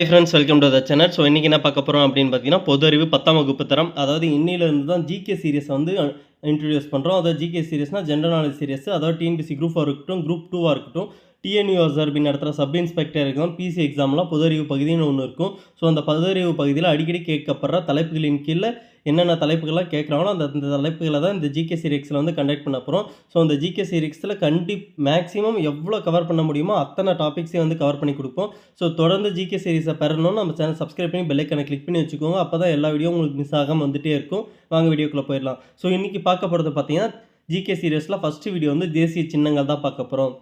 Friends welcome to the channel so இன்றைக்கி என்ன பார்க்க போகிறோம் அப்படின்னு பார்த்தீங்கன்னா பொது அறிவு பத்தாம் வகுப்பு தரம். அதாவது இன்னிலேருந்து தான் ஜிகே சீரியஸ் வந்து இன்ட்ரடியூஸ் பண்ணுறோம் அதாவது ஜிகே சீரியஸ்னால் ஜென்ரல் நாலேஜ் சீரியஸ் அதாவது டிஎன்பிசி குரூப் இருக்கட்டும் குரூப் டூவாக இருக்கட்டும். டிஎன்யூஎஸ்ஆர்பி நடத்துகிற சப் இன்ஸ்பெக்டர் எக்ஸாம் பிசி எக்ஸாம்லாம் பொதறிவு பகுதின்னு ஒன்று இருக்கும். ஸோ அந்த பொதறிவு பகுதியில் அடிக்கடி கேட்கப்படுற தலைப்புகளின் கீழே என்னென்ன தலைப்புகள்லாம் கேட்குறாங்களோ அந்த அந்த தலைப்புகளை தான் இந்த ஜிகே சீரிக்ஸில் வந்து கண்டக்ட் பண்ண போகிறோம் ஸோ அந்த ஜிகே சீரிக்ஸில் கண்டி மேக்ஸிமம் எவ்வளோ கவர் பண்ண முடியுமோ அத்தனை டாபிக்ஸையும் வந்து கவர் பண்ணி கொடுப்போம். ஸோ தொடர்ந்து ஜிகே சீரிஸை பெறணும்னு நம்ம சேனல் சப்ஸ்கிரைப் பண்ணி பெல்லைக்கனை கிளிக் பண்ணி வச்சுக்கோங்க. அப்போ தான் எல்லா வீடியோ உங்களுக்கு மிஸ் ஆகாமல் வந்துகிட்டே இருக்கும். வாங்க வீடியோக்குள்ளே போயிடலாம். ஸோ இன்றைக்கி பார்க்க போகிறது பார்த்தீங்கன்னா ஜிகே சீரியஸில் ஃபஸ்ட்டு வீடியோ வந்து தேசிய சின்னங்கள் தான் பார்க்க போகிறோம்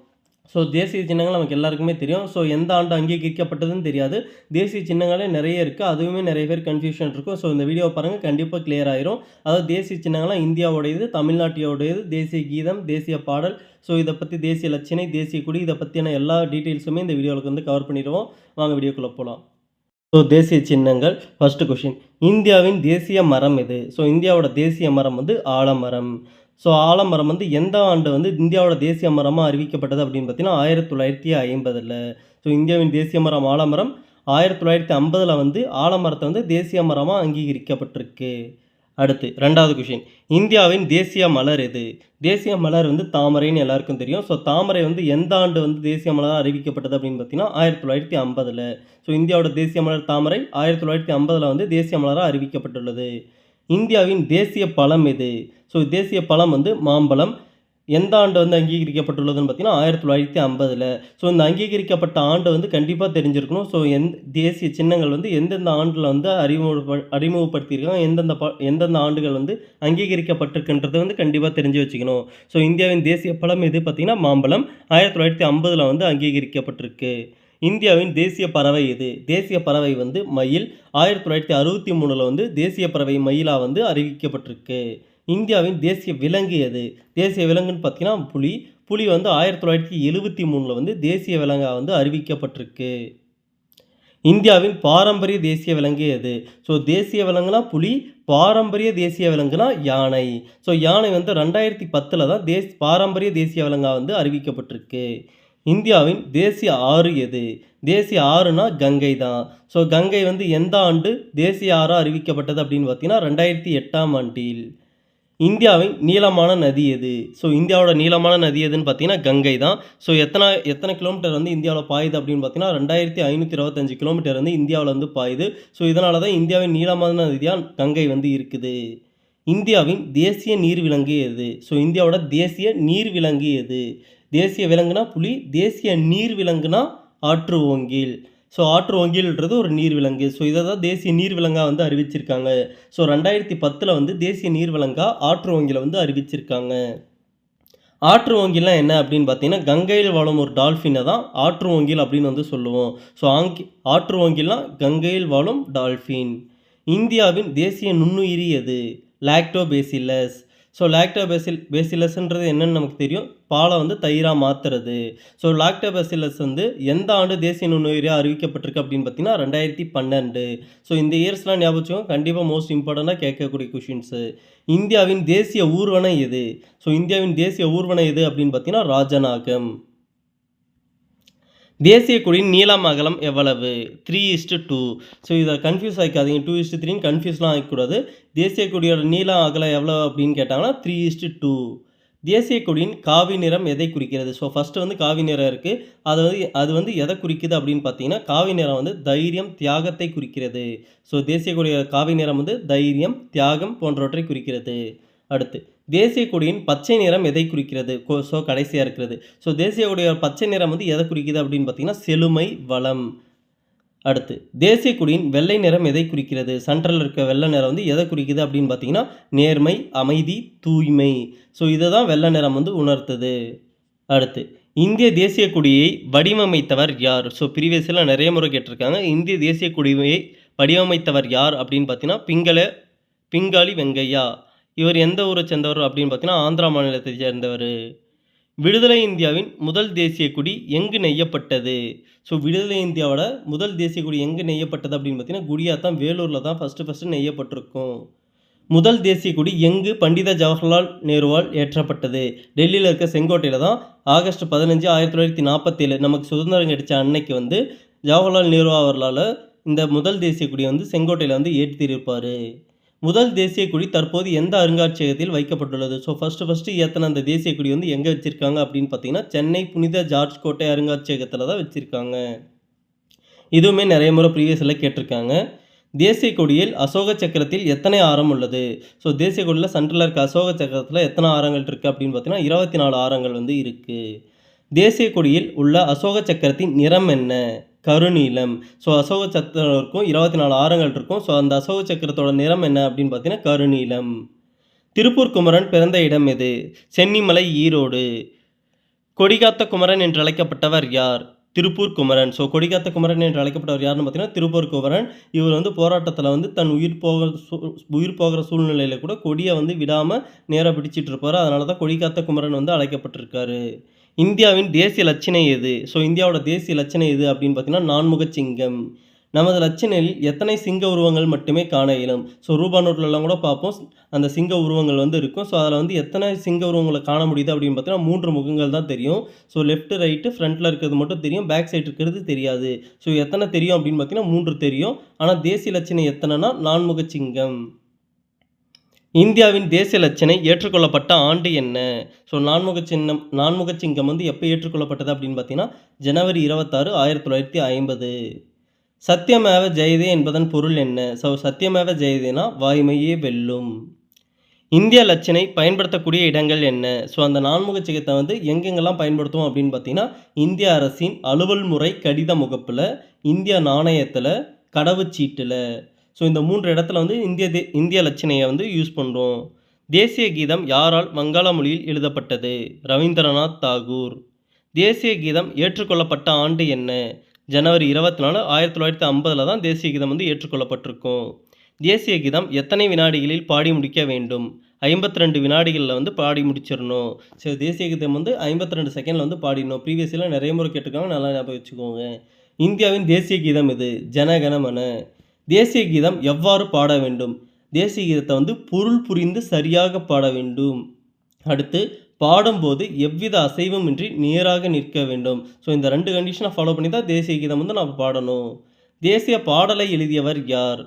ஸோ தேசிய சின்னங்கள் நமக்கு எல்லாருக்குமே தெரியும். ஸோ எந்த ஆண்டு அங்கீகரிக்கப்பட்டதுன்னு தெரியாது. தேசிய சின்னங்களே நிறைய இருக்குது அதுவுமே நிறைய பேர் கன்ஃபியூஷன் இருக்கும். ஸோ இந்த வீடியோ பாருங்கள் கண்டிப்பாக கிளியர் ஆயிரும். அதாவது தேசிய சின்னங்கள்லாம் இந்தியாவோடையது தமிழ்நாட்டியோடையது தேசிய கீதம் தேசிய பாடல். ஸோ இதை பற்றி தேசிய லட்சணை தேசிய குடி இதை பற்றியான எல்லா டீட்டெயில்ஸுமே இந்த வீடியோவுக்கு வந்து கவர் பண்ணிடுவோம். வாங்க வீடியோக்குள்ளே போகலாம் ஸோ தேசிய சின்னங்கள். ஃபஸ்ட்டு கொஷின் இந்தியாவின் தேசிய மரம் எது? ஸோ இந்தியாவோட தேசிய மரம் வந்து ஆலமரம். ஸோ ஆலமரம் வந்து எந்த ஆண்டு வந்து இந்தியாவோட தேசிய மரமாக அறிவிக்கப்பட்டது அப்படின்னு பார்த்தீங்கன்னா ஆயிரத்தி தொள்ளாயிரத்தி ஐம்பதில். ஸோ இந்தியாவின் தேசிய மரம் ஆலமரம் ஆயிரத்தி தொள்ளாயிரத்தி ஐம்பதில் வந்து ஆலமரத்தை வந்து தேசிய மரமாக அங்கீகரிக்கப்பட்டிருக்கு. அடுத்து ரெண்டாவது கொஷின் இந்தியாவின் தேசிய மலர் எது? தேசிய மலர் வந்து தாமரைன்னு எல்லாருக்கும் தெரியும். ஸோ தாமரை வந்து எந்த ஆண்டு வந்து தேசிய மலராக அறிவிக்கப்பட்டது அப்படின்னு பார்த்தீங்கன்னா ஆயிரத்தி தொள்ளாயிரத்தி ஐம்பதில். ஸோ இந்தியாவோட தேசிய மலர் தாமரை ஆயிரத்தி தொள்ளாயிரத்தி ஐம்பதில் வந்து தேசிய மலராக அறிவிக்கப்பட்டுள்ளது. இந்தியாவின் தேசிய பழம் எது? ஸோ தேசிய பழம் வந்து மாம்பழம். எந்த ஆண்டு வந்து அங்கீகரிக்கப்பட்டுள்ளதுன்னு பார்த்தீங்கன்னா ஆயிரத்தி தொள்ளாயிரத்தி ஐம்பதில். ஸோ இந்த அங்கீகரிக்கப்பட்ட ஆண்டு வந்து கண்டிப்பாக தெரிஞ்சிருக்கணும். ஸோ எந் தேசிய சின்னங்கள் வந்து எந்தெந்த ஆண்டில் வந்து அறிமுக அறிமுகப்படுத்தியிருக்காங்க எந்தெந்த ப எந்தெந்த ஆண்டுகள் வந்து அங்கீகரிக்கப்பட்டிருக்குன்றது வந்து கண்டிப்பாக தெரிஞ்சு வச்சுக்கணும். ஸோ இந்தியாவின் தேசிய பழம் எது பார்த்திங்கன்னா மாம்பழம். ஆயிரத்தி தொள்ளாயிரத்தி ஐம்பதில் வந்து அங்கீகரிக்கப்பட்டிருக்கு. இந்தியாவின் தேசிய பறவை இது தேசிய பறவை வந்து மயில். ஆயிரத்தி தொள்ளாயிரத்தி அறுபத்தி மூணில் வந்து தேசிய பறவை மயிலாக வந்து அறிவிக்கப்பட்டிருக்கு. இந்தியாவின் தேசிய விலங்கு எது? தேசிய விலங்குன்னு பார்த்தீங்கன்னா புலி. புலி வந்து ஆயிரத்தி தொள்ளாயிரத்தி எழுபத்தி மூணில் வந்து தேசிய விலங்காக வந்து அறிவிக்கப்பட்டிருக்கு. இந்தியாவின் பாரம்பரிய தேசிய விலங்கு எது? ஸோ தேசிய விலங்குனா புலி பாரம்பரிய தேசிய விலங்குனா யானை. ஸோ யானை வந்து ரெண்டாயிரத்தி பத்தில் தான் தேஸ் பாரம்பரிய தேசிய விலங்காக வந்து அறிவிக்கப்பட்டிருக்கு. இந்தியாவின் தேசிய ஆறு எது? தேசிய ஆறுனா கங்கை தான். ஸோ கங்கை வந்து எந்த ஆண்டு தேசிய ஆறாக அறிவிக்கப்பட்டது அப்படின்னு பார்த்தீங்கன்னா ரெண்டாயிரத்தி எட்டாம் ஆண்டில். இந்தியாவின் நீளமான நதி எது? ஸோ இந்தியாவோட நீளமான நதி எதுன்னு பார்த்தீங்கன்னா கங்கை தான். ஸோ எத்தனை எத்தனை கிலோமீட்டர் வந்து இந்தியாவில் பாயுது அப்படின்னு பார்த்தீங்கன்னா ரெண்டாயிரத்தி ஐநூற்றி இருபத்தஞ்சு கிலோமீட்டர் வந்து இந்தியாவில் வந்து பாயுது. ஸோ இதனால தான் இந்தியாவின் நீளமான நதியாக கங்கை வந்து இருக்குது. இந்தியாவின் தேசிய நீர்விலங்கு எது? ஸோ இந்தியாவோட தேசிய நீர்விலங்கு எது? தேசிய விலங்குனா புலி தேசிய நீர் விலங்குனா ஆற்று ஓங்கில். ஸோ ஆற்று ஓங்கில்ன்றது ஒரு நீர் விலங்கு. ஸோ இதை தான் தேசிய நீர் விலங்காக வந்து அறிவிச்சிருக்காங்க. ஸோ ரெண்டாயிரத்தி பத்தில் வந்து தேசிய நீர் விலங்காக ஆற்று ஓங்கில வந்து அறிவிச்சிருக்காங்க. ஆற்று ஓங்கில்லாம் என்ன அப்படின்னு பார்த்தீங்கன்னா கங்கையில் வாழும் ஒரு டால்ஃபினை தான் ஆற்று ஓங்கில் அப்படின்னு வந்து சொல்லுவோம். ஸோ ஆங்கி ஆற்று ஓங்கில்னா கங்கையில் வாழும் டால்ஃபின். இந்தியாவின் தேசிய நுண்ணுயிரி எது? லாக்டோபேசிலஸ் ஸோ லாக்டோபேசில் பேசிலஸ்ன்றது என்னென்னு நமக்கு தெரியும். பாலை வந்து தயிராக மாற்றுறது ஸோ லாக்டோபேசிலஸ் வந்து எந்த ஆண்டு தேசிய நுண்ணுயிரியாக அறிவிக்கப்பட்டிருக்கு அப்படின்னு பார்த்தீங்கன்னா ரெண்டாயிரத்தி பன்னெண்டு. ஸோ இந்த இயர்ஸ்லாம் ஞாபகம் கண்டிப்பாக மோஸ்ட் இம்பார்ட்டண்ட்டாக கேட்கக்கூடிய கொஷின்ஸு இந்தியாவின் தேசிய ஊர்வனம் எது? ஸோ இந்தியாவின் தேசிய ஊர்வனம் எது அப்படின்னு பார்த்தீங்கன்னா ராஜநாகம். தேசிய கொடியின் நீளம் அகலம் எவ்வளவு? Three is to two so confuse ஆகிக்காதீங்க two is த்ரீன்னு கன்ஃபியூஸ்லாம் ஆகிக்கூடாது தேசிய கொடியோட நீளம் அகலம் எவ்வளோ அப்படின்னு கேட்டாங்கன்னா த்ரீ இஸ்டு டூ தேசிய கொடியின் காவி நிறம் எதை குறிக்கிறது? ஸோ ஃபஸ்ட்டு வந்து காவி நிறம் இருக்குது அது வந்து அது வந்து எதை குறிக்குது அப்படின்னு பார்த்தீங்கன்னா காவி நிறம் வந்து தைரியம் தியாகத்தை குறிக்கிறது. ஸோ தேசிய கொடியோட காவி நிறம் வந்து தைரியம் தியாகம் போன்றவற்றை குறிக்கிறது. அடுத்து. தேசிய கொடியின் பச்சை நிறம் எதை குறிக்கிறது? ஸோ கடைசியாக இருக்கிறது. ஸோ தேசிய கொடியோட பச்சை நிறம் வந்து எதை குறிக்குது அப்படின்னு பார்த்தீங்கன்னா செழுமை வளம். அடுத்து தேசிய கொடியின் வெள்ளை நிறம் எதை குறிக்கிறது? சென்ட்ரலில் இருக்க வெள்ளை நிறம் வந்து எதை குறிக்குது அப்படின்னு பார்த்தீங்கன்னா நேர்மை அமைதி தூய்மை. ஸோ இதை தான் வெள்ளை நிறம் வந்து உணர்த்துது. அடுத்து இந்திய தேசிய கொடியை வடிவமைத்தவர் யார்? ஸோ ப்ரீவியஸில் நிறைய முறை கேட்டிருக்காங்க. இந்திய தேசிய கொடியை வடிவமைத்தவர் யார் அப்படின்னு பார்த்தீங்கன்னா பிங்கள பிங்காளி வெங்கையா. இவர் எந்த ஊரை சேர்ந்தவர் அப்படின்னு பார்த்தீங்கன்னா ஆந்திரா மாநிலத்தை சேர்ந்தவர். விடுதலை இந்தியாவின் முதல் தேசிய கொடி எங்கு நெய்யப்பட்டது? ஸோ விடுதலை இந்தியாவோட முதல் தேசிய கொடி எங்கே நெய்யப்பட்டது அப்படின்னு பார்த்தீங்கன்னா குடியாத்தம் வேலூரில் தான் ஃபஸ்ட்டு ஃபஸ்ட்டு நெய்யப்பட்டிருக்கும். முதல் தேசிய கொடி எங்கு பண்டித ஜவஹர்லால் நேருவால் ஏற்றப்பட்டது? டெல்லியில் இருக்க செங்கோட்டையில் தான் ஆகஸ்ட் பதினஞ்சு ஆயிரத்தி தொள்ளாயிரத்தி நாற்பத்தேழு நமக்கு சுதந்திரம் கிடைச்ச அன்னைக்கு வந்து ஜவஹர்லால் நேரு அவர்களால் இந்த முதல் தேசிய கொடியை வந்து செங்கோட்டையில் வந்து ஏற்றிருப்பார் முதல் தேசிய கொடி தற்போது எந்த அருங்காட்சியகத்தில் வைக்கப்பட்டுள்ளது? ஸோ ஃபஸ்ட்டு ஃபஸ்ட்டு ஏற்றின அந்த தேசிய கொடி வந்து எங்கே வச்சுருக்காங்க அப்படின்னு பார்த்தீங்கன்னா சென்னை புனித ஜார்ஜ் கோட்டை அருங்காட்சியகத்தில் தான் வச்சுருக்காங்க. இதுவுமே நிறைய முறை ப்ரீவியஸில் கேட்டிருக்காங்க. தேசிய கொடியில் அசோக சக்கரத்தில் எத்தனை ஆரம் உள்ளது? ஸோ தேசிய கொடியில் சென்ட்ரலில் இருக்க அசோக சக்கரத்தில் எத்தனை ஆரங்கள் இருக்குது அப்படின்னு பார்த்தீங்கன்னா இருபத்தி நாலு ஆரங்கள் வந்து இருக்குது தேசிய கொடியில் உள்ள அசோக சக்கரத்தின் நிறம் என்ன? கருநீலம். ஸோ அசோக சக்கரம் இருக்கும் இருபத்தி நாலு ஆரங்கள் இருக்கும் ஸோ அந்த அசோக சக்கரத்தோட நிறம் என்ன அப்படின்னு பார்த்தீங்கன்னா கருநீலம். திருப்பூர் குமரன் பிறந்த இடம் எது? சென்னிமலை ஈரோடு. கொடிகாத்த குமரன் என்று அழைக்கப்பட்டவர் யார்? திருப்பூர் குமரன். ஸோ கொடிகாத்த குமரன் என்று அழைக்கப்பட்டவர் யாருன்னு பார்த்தீங்கன்னா திருப்பூர் குமரன். இவர் வந்து போராட்டத்தில் வந்து தன் உயிர் போக சூ- உயிர் போகிற சூழ்நிலையில் கூட கொடியை வந்து விடாமல் நேராக பிடிச்சிட்டு இருப்பார். அதனால தான் கொடிகாத்த குமரன் வந்து அழைக்கப்பட்டிருக்காரு. இந்தியாவின் தேசிய லட்சணை எது? ஸோ இந்தியாவோட தேசிய லட்சணை எது அப்படின்னு பார்த்தீங்கன்னா நான்முக சிங்கம். நமது லட்சணையில் எத்தனை சிங்க உருவங்கள் மட்டுமே காண இயலும்? ஸோ ரூபா நோட்லலாம் கூட பார்ப்போம். அந்த சிங்க உருவங்கள் வந்து இருக்கும். ஸோ அதில் வந்து எத்தனை சிங்க உருவங்களை காண முடியுது அப்படின்னு பார்த்தீங்கன்னா மூன்று முகங்கள் தான் தெரியும். ஸோ லெஃப்ட் ரைட்டு ஃப்ரண்ட்டில் இருக்கிறது மட்டும் தெரியும். பேக் சைடு இருக்கிறது தெரியாது. ஸோ எத்தனை தெரியும் அப்படின்னு பார்த்தீங்கன்னா மூன்று தெரியும். ஆனால் தேசிய லட்சணை எத்தனைனா நான்முக சிங்கம். இந்தியாவின் தேசிய லட்சணை ஏற்றுக்கொள்ளப்பட்ட ஆண்டு என்ன? ஸோ நான்முக சின்னம் நான்முக சிங்கம் வந்து எப்போ ஏற்றுக்கொள்ளப்பட்டது அப்படின்னு பார்த்தீங்கன்னா ஜனவரி இருபத்தாறு ஆயிரத்தி தொள்ளாயிரத்தி ஐம்பது. சத்தியமேவ ஜெயதே என்பதன் பொருள் என்ன? ஸோ சத்தியமேவ ஜெயதேனா வாய்மையே வெல்லும். இந்திய லட்சணை பயன்படுத்தக்கூடிய இடங்கள் என்ன? ஸோ அந்த நான்முக சிகத்தை வந்து எங்கெங்கெல்லாம் பயன்படுத்துவோம் அப்படின்னு பார்த்தீங்கன்னா இந்திய அரசின் அலுவல் முறை கடித முகப்பில் இந்திய நாணயத்தில் கடவுச்சீட்டில். ஸோ இந்த மூன்று இடத்துல வந்து இந்திய தே இந்திய லட்சணையை வந்து யூஸ் பண்ணுறோம் தேசிய கீதம் யாரால் வங்காள மொழியில் எழுதப்பட்டது? ரவீந்திரநாத் தாகூர். தேசிய கீதம் ஏற்றுக்கொள்ளப்பட்ட ஆண்டு என்ன? ஜனவரி இருபத்தி நாலு ஆயிரத்தி தொள்ளாயிரத்தி ஐம்பதில் தான் தேசிய கீதம் வந்து ஏற்றுக்கொள்ளப்பட்டிருக்கும். தேசிய கீதம் எத்தனை வினாடிகளில் பாடி முடிக்க வேண்டும்? ஐம்பத்தி ரெண்டு வினாடிகளில் வந்து பாடி முடிச்சிடணும். சரி தேசிய கீதம் வந்து ஐம்பத்தி ரெண்டு செகண்டில் வந்து பாடிடணும். ப்ரீவியஸில் நிறைய முறை கேட்டிருக்காங்க. நல்லா ஞாபகம் வச்சுக்கோங்க. இந்தியாவின் தேசிய கீதம் இது. ஜனகணமன தேசிய கீதம் எவ்வாறு பாட வேண்டும்? தேசிய கீதத்தை வந்து பொருள் புரிந்து சரியாக பாட வேண்டும். அடுத்து பாடும்போது எவ்வித அசைவுமின்றி நேராக நிற்க வேண்டும். ஸோ இந்த ரெண்டு கண்டிஷனை ஃபாலோ பண்ணி தான் தேசிய கீதம் வந்து நம்ம பாடணும். தேசிய பாடலை எழுதியவர் யார்?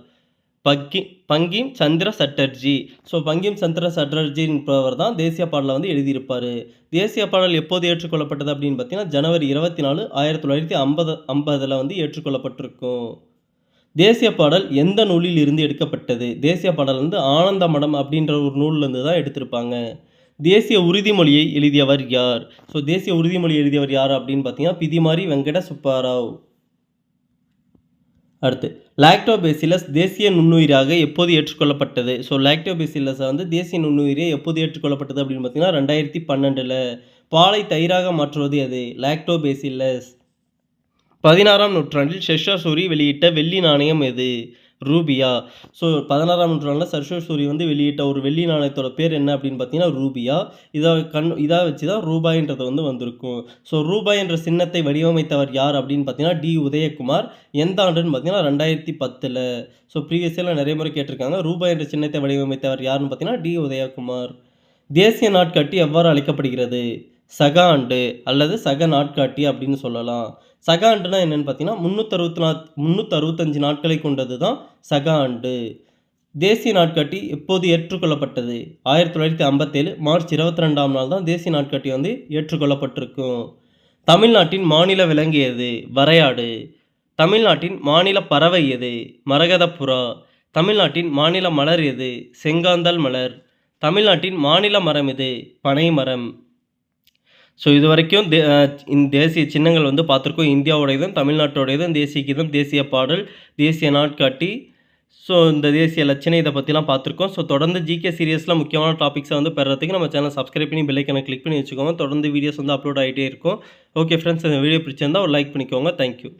பக்கி பங்கிம் சந்திர சட்டர்ஜி. ஸோ பங்கிம் சந்திர சட்டர்ஜி என்பவர் தான் தேசிய பாடலை வந்து எழுதியிருப்பார். தேசிய பாடல் எப்போது ஏற்றுக்கொள்ளப்பட்டது அப்படின்னு பார்த்தீங்கன்னா ஜனவரி இருபத்தி நாலு ஆயிரத்தி தொள்ளாயிரத்தி ஐம்பது ஐம்பதில் வந்து ஏற்றுக்கொள்ளப்பட்டிருக்கும். தேசிய பாடல் எந்த நூலில் இருந்து எடுக்கப்பட்டது? தேசிய பாடல் வந்து ஆனந்த மடம் அப்படின்ற ஒரு நூல்லேருந்து தான் எடுத்திருப்பாங்க. தேசிய உறுதிமொழியை எழுதியவர் யார்? ஸோ தேசிய உறுதிமொழி எழுதியவர் யார் அப்படின்னு பார்த்தீங்கன்னா பிதிமாரி வெங்கட சுப்பாராவ் அடுத்து லாக்டோபேசிலஸ் தேசிய நுண்ணுயிராக எப்போது ஏற்றுக்கொள்ளப்பட்டது? ஸோ லாக்டோபேசிலஸை வந்து தேசிய நுண்ணுயிரே எப்போது ஏற்றுக்கொள்ளப்பட்டது அப்படின்னு பார்த்தீங்கன்னா ரெண்டாயிரத்தி பன்னெண்டில். பாலை தயிராக மாற்றுவது எது? லாக்டோபேசிலஸ் பதினாறாம் நூற்றாண்டில் ஷெர்ஷாசூரி வெளியிட்ட வெள்ளி நாணயம் எது? ரூபியா. ஸோ பதினாறாம் நூற்றாண்டில் சர்ஷோசூரி வந்து வெளியிட்ட ஒரு வெள்ளி நாணயத்தோட பேர் என்ன? அப்படின்னு பார்த்தீங்கன்னா ரூபியா. இதை கண் இதாக வச்சு தான் ரூபாய்ன்றது வந்து வந்திருக்கும். ஸோ ரூபாய் என்ற சின்னத்தை வடிவமைத்தவர் யார் அப்படின்னு பார்த்தீங்கன்னா டி. உதயகுமார். எந்த ஆண்டுன்னு பார்த்தீங்கன்னா ரெண்டாயிரத்தி பத்தில். ஸோ ப்ரீவியஸில் நிறைய முறை கேட்டிருக்காங்க. ரூபாய் என்ற சின்னத்தை வடிவமைத்தவர் யாருன்னு பார்த்தீங்கன்னா டி. உதயகுமார். தேசிய நாட்காட்டி எவ்வாறு அழைக்கப்படுகிறது? சக ஆண்டு அல்லது சக நாட்காட்டி அப்படின்னு சொல்லலாம். சக ஆண்டுனா என்னென்னு பார்த்தீங்கன்னா முந்நூற்றறுபத்தி நா முந்நூற்றறுபத்தஞ்சு நாட்களை கொண்டது தான் சக ஆண்டு தேசிய நாட்காட்டி எப்போது ஏற்றுக்கொள்ளப்பட்டது? ஆயிரத்தி தொள்ளாயிரத்தி ஐம்பத்தேழு மார்ச் இருபத்தி ரெண்டாம் நாள் தான் தேசிய நாட்காட்டி வந்து ஏற்றுக்கொள்ளப்பட்டிருக்கும். தமிழ்நாட்டின் மாநில விலங்கு எது? வரையாடு. தமிழ்நாட்டின் மாநில பறவை எது? மரகதப்புறா. தமிழ்நாட்டின் மாநில மலர் எது? செங்காந்தல் மலர். தமிழ்நாட்டின் மாநில மரம் எது? பனை மரம் ஸோ இது வரைக்கும் தே இந்த தேசிய சின்னங்கள் வந்து பார்த்துருக்கோம். இந்தியாவோடையதும் தமிழ்நாட்டோடையதும் தேசிய கீதம் தேசிய பாடல் தேசிய நாட்காட்டி. ஸோ இந்த தேசிய லட்சணை இதை பற்றிலாம் பார்த்துருக்கோம். ஸோ தொடர்ந்து ஜிகே சீரியஸில் முக்கியமான டாபிக்ஸை வந்து பெறத்துக்கு நம்ம சேனல் சப்ஸ்கிரைப் பண்ணி பெல்லைக்கனை கிளிக் பண்ணி வச்சுக்கோங்க. தொடர்ந்து வீடியோஸ் வந்து அப்லோட் ஆகிட்டே இருக்கும். ஓகே ஃப்ரெண்ட்ஸ் இந்த வீடியோ பிடிச்சிருந்தா ஒரு லைக் பண்ணிக்கோங்க. தேங்க்யூ